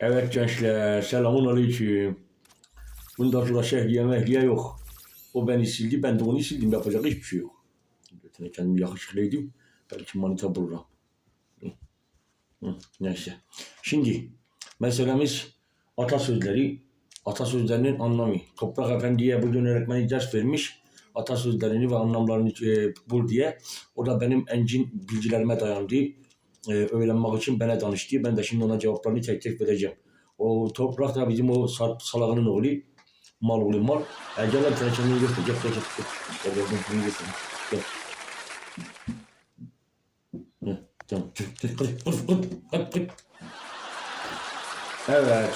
Evet gençler, selamun aleyküm. Bundan sonra şehriye mehliye yok. O beni sildi, ben de onu sildim. Yapacak hiçbir şey yok. Götüne kendimi yakışıklıydım. Belki manita bulurum. Neyse. Şimdi meselemiz atasözleri. Atasözlerinin anlamı. Toprak Efendi'ye bugün öğretmeni ders vermiş. Atasözlerini ve anlamlarını e, bul diye. O da benim encin bilgilerime dayandı. E, öğrenmek için bana danıştı. Ben de şimdi ona cevaplarını tek tek vereceğim. O toprak da bizim o Sarp salağının oğlu. Mal oğlu mal. E, gel lan telefonunu göster. Gel gel gel. Gel gel gel. Gel göster. Tamam. Evet.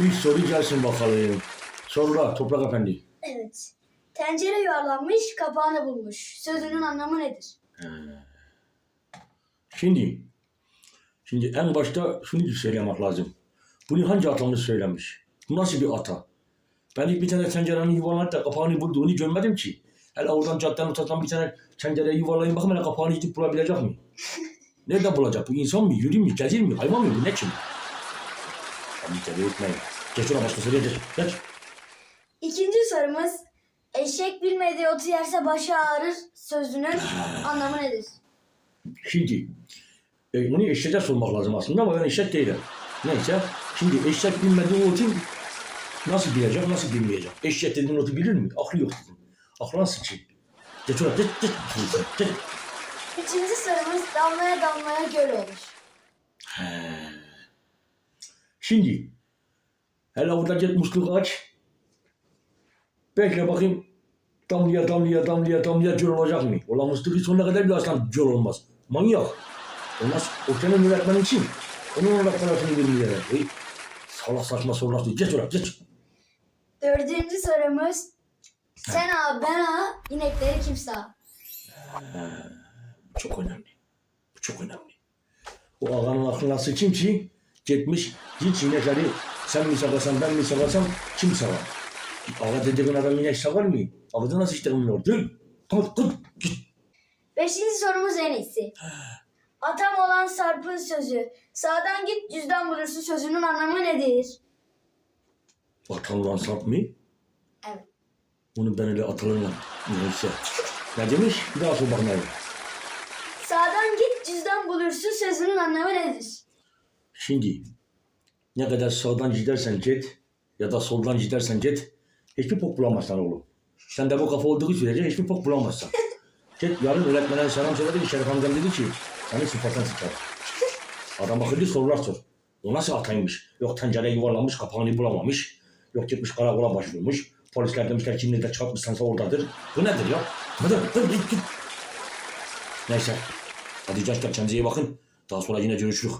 İlk soru gelsin bakalım. Sorular Toprak Efendi. Evet. Tencere yuvarlanmış, kapağını bulmuş. Sözünün anlamı nedir? Şimdi, şimdi en başta şunu söylemek lazım. Bunu hangi atamız söylemiş? Bu nasıl bir ata? Ben hiç bir tane tencerenin yuvarlanıp da kapağını bulduğunu görmedim ki. Hele oradan caddenin ortasından bir tane tencereyi yuvarlayın bakayım hele kapağını gidip bulabilecek mi? Nerede bulacak? Bu insan mı? Yürü mü? Gezir mi? Hayvan mı? Bu ne kim? Abi tabi etmeyin. Geç ona başka soruya geç. Geç. İkinci sorumuz. Eşek bilmediği otu yerse başı ağrır. Sözünün anlamı nedir? Şimdi e, bunu eşeğe sormak lazım aslında ama ben eşek değilim. Neyse. Şimdi eşek bilmediği otu nasıl bilecek, nasıl bilmeyecek? Eşek dediğin otu bilir mi? Aklı yok dedim. Aklına sıçayım. Geç oraya, geç, geç, geç. Üçüncü sorumuz. Damlaya damlaya göl olur. Şimdi hele orada git musluk aç. Bekle bakayım damlaya damlaya damlaya damlaya göl olacak mı? Ulan musluğu sonuna kadar bir aslan göl olmaz. Manyak. Olmaz. O senin öğretmenin kim? Onun olarak tarafını bilmiyor. E, salak saçma sorular söylüyor. Geç oraya geç. Dördüncü sorumuz. Sen ağa, ben ağa, inekleri kim sağ? Bu çok önemli. Bu çok önemli. O ağanın aklına sıçayım ki gitmiş hiç inekleri sen mi sağarsan ben mi sağarsam kim sağar? Ağa dediğin adam inek sağar mı? Ağzına nasıl işlemiyor? Dur. Kalk kalk git. Beşinci sorumuz en iyisi. Atam olan Sarp'ın sözü. Sağdan git cüzdan bulursun sözünün anlamı nedir? Atanılan sap mı? Evet. Onu ben öyle atalımla. Neyse. Ne demiş? Bir daha sor bakmayın. Sağdan git cüzdan bulursun sözünün anlamı nedir? Şimdi ne kadar sağdan gidersen git ya da soldan gidersen git hiçbir pok bulamazsın oğlum. Sen de bu kafa olduğu sürece hiçbir pok bulamazsın. Git yarın öğretmenen selam söyledi ki Şerif amcam dedi ki seni sıfattan sıkar. Adam akıllı sorular sor. O nasıl ataymış? Yok tencere yuvarlanmış kapağını bulamamış. Yok gitmiş karakola başvurmuş. Polisler demişler kim nerede çarpmışsansa oradadır. Bu nedir ya? Hadi hadi git git. Neyse. Hadi gençler kendinize iyi bakın. Daha sonra yine görüşürüz.